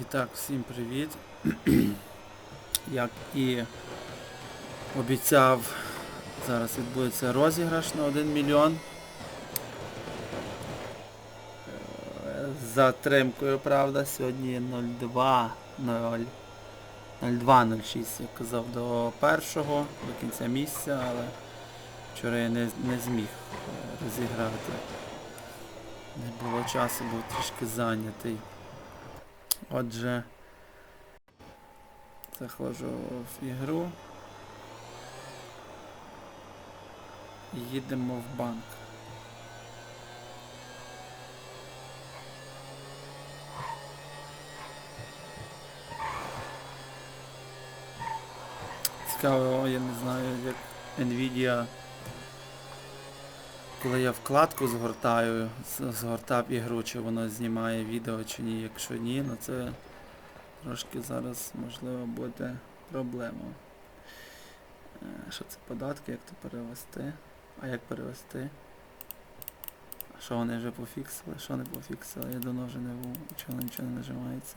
І так, всім привіт. Як і обіцяв, зараз відбудеться розіграш на 1 мільйон. Е, затримкою, правда, сьогодні 02 0 02.06, я казав до першого, до кінця місяця, але вчора я не, не зміг е, розіграти. Не було часу, був трішки зайнятий. Отже, заходжу в ігру. Їдемо в банк. Цікаво, я не знаю, як Nvidia коли я вкладку згортаю, згортав ігру, чи воно знімає відео чи ні. Якщо ні, ну це трошки зараз можливо буде проблема. Е, Що це податки, як то перевести? А як перевести? Що вони вже пофіксили? Що не пофіксили? Я давно вже не був, чого нічого не нажимається.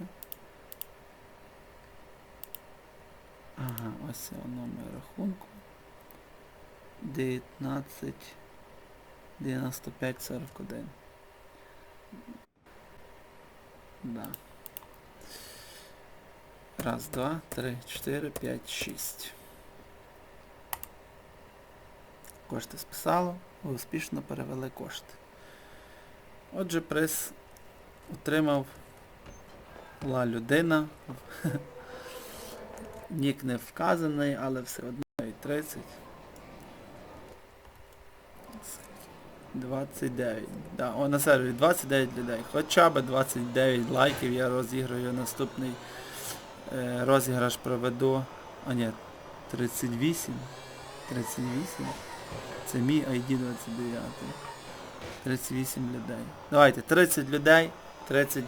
Ага, ось його номер рахунку. 19 9541. Да. Раз, два, три, чотири, п'ять, шість. Кошти списало. Ви успішно перевели кошти. Отже, приз отримав була людина. Нік не вказаний, але все одно і 30. 29. Да, о, на сервері 29 людей. Хоча б 29 лайків я розіграю наступний е, розіграш проведу. А ні, 38. 38. Це мій ID 29. 38 людей. Давайте, 30 людей, 30,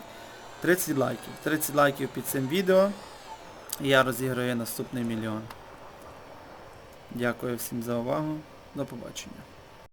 30 лайків. 30 лайків під цим відео. І я розіграю наступний мільйон. Дякую всім за увагу. До побачення.